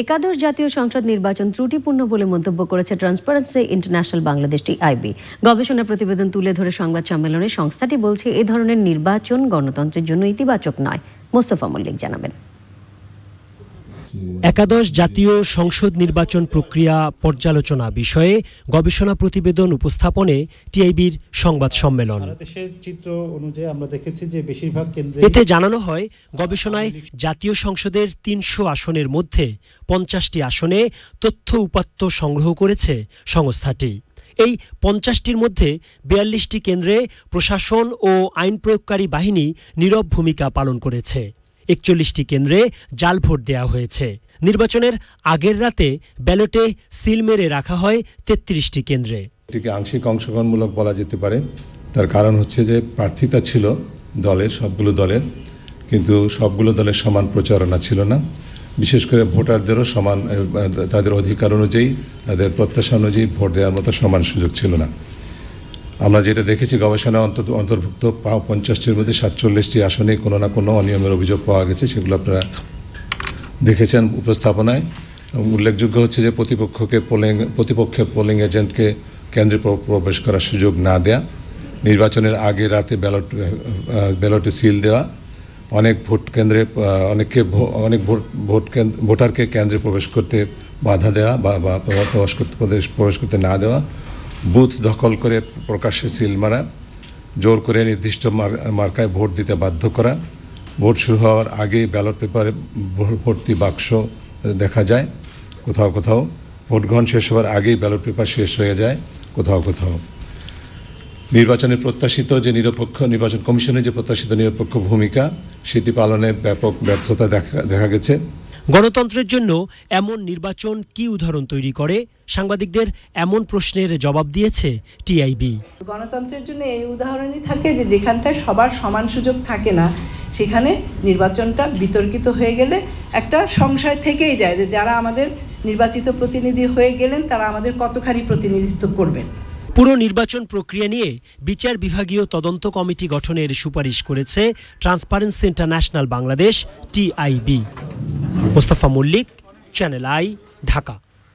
একাদশ জাতীয় সংসদ নির্বাচন ত্রুটিপূর্ণ বলে মন্তব্য করেছে ট্রান্সপারেন্সি ইন্টারন্যাশনাল বাংলাদেশ টিআইবি গবেষণা প্রতিবেদন তুলে ধরে সংবাদ সম্মেলনে সংস্থাটি বলছে, এ ধরনের নির্বাচন গণতন্ত্রের জন্য ইতিবাচক নয়। মোস্তফা মল্লিক জানাবেন। একাদশ জাতীয় সংসদ নির্বাচন প্রক্রিয়া পর্যালোচনা বিষয়ে গবেষণা প্রতিবেদন উপস্থাপনে টিআইবির সংবাদ সম্মেলন। চিত্র অনুযায়ী আমরা দেখেছি যে বেশিরভাগ এতে জানানো হয় গবেষণায় জাতীয় সংসদের তিনশো আসনের মধ্যে পঞ্চাশটি আসনে তথ্য উপাত্ত সংগ্রহ করেছে সংস্থাটি। এই পঞ্চাশটির মধ্যে বিয়াল্লিশটি কেন্দ্রে প্রশাসন ও আইন প্রয়োগকারী বাহিনী নীরব ভূমিকা পালন করেছে। একচল্লিশটি কেন্দ্রে জাল ভোট দেওয়া হয়েছে। নির্বাচনের আগের রাতে ব্যালটে সিল মেরে রাখা হয় তেত্রিশটি কেন্দ্রে। এটিকে আংশিক অংশগ্রহণমূলক বলা যেতে পারে। তার কারণ হচ্ছে যে প্রার্থিতা ছিল দলের, সবগুলো দলের, কিন্তু সবগুলো দলের সমান প্রচারণা ছিল না। বিশেষ করে ভোটারদেরও সমান তাদের অধিকার অনুযায়ী, তাদের প্রত্যাশা অনুযায়ী ভোট দেওয়ার মতো সমান সুযোগ ছিল না। আমরা যেটা দেখেছি গবেষণা অন্তত অন্তর্ভুক্ত পঞ্চাশটির মধ্যে সাতচল্লিশটি আসনে কোনো না কোনো অনিয়মের অভিযোগ পাওয়া গেছে, সেগুলো আপনারা দেখেছেন উপস্থাপনায়। উল্লেখযোগ্য হচ্ছে যে প্রতিপক্ষকে পোলিং, প্রতিপক্ষের পোলিং এজেন্টকে কেন্দ্রে প্রবেশ করার সুযোগ না দেয়া, নির্বাচনের আগে রাতে ব্যালট ব্যালটে সিল দেওয়া, অনেক ভোট কেন্দ্রে অনেককে অনেক ভোট ভোট ভোটারকে কেন্দ্রে প্রবেশ করতে বাধা দেওয়া বা প্রবেশ করতে প্রবেশ করতে না দেওয়া বুথ দখল করে প্রকাশ্যে সিল মারা, জোর করে নির্দিষ্ট মার্কায় ভোট দিতে বাধ্য করা। ভোট শুরু হওয়ার আগে ব্যালট পেপারে ভর্তি বাক্স দেখা যায়, কোথাও কোথাও। ভোট গ্রহণ শেষ হওয়ার আগেই ব্যালট পেপার শেষ হয়ে যায়, কোথাও কোথাও। নির্বাচনের প্রত্যাশিত যে নিরপেক্ষ নির্বাচন কমিশনের যে প্রত্যাশিত নিরপেক্ষ ভূমিকা, সেটি পালনে ব্যাপক ব্যর্থতা দেখা দেখা গেছে। গণতন্ত্রের জন্য এমন নির্বাচন কি উদাহরণ তৈরি করে? সাংবাদিকদের এমন প্রশ্নের জবাব দিয়েছে টিআইবি। গণতন্ত্রের জন্য এই উদাহরণই থাকে যে যেখানটায় সবার সমান সুযোগ থাকে না সেখানে নির্বাচনটা বিতর্কিত হয়ে গেলে একটা সংশয় থেকেই যায় যে যারা আমাদের নির্বাচিত প্রতিনিধি হয়ে গেলেন তারা আমাদের কতখানি প্রতিনিধিত্ব করবেন? পুরো নির্বাচন প্রক্রিয়া নিয়ে বিচার বিভাগীয় তদন্ত কমিটি গঠনের সুপারিশ করেছে Transparency International Bangladesh TIB. Mostafa Mallik Channel I Dhaka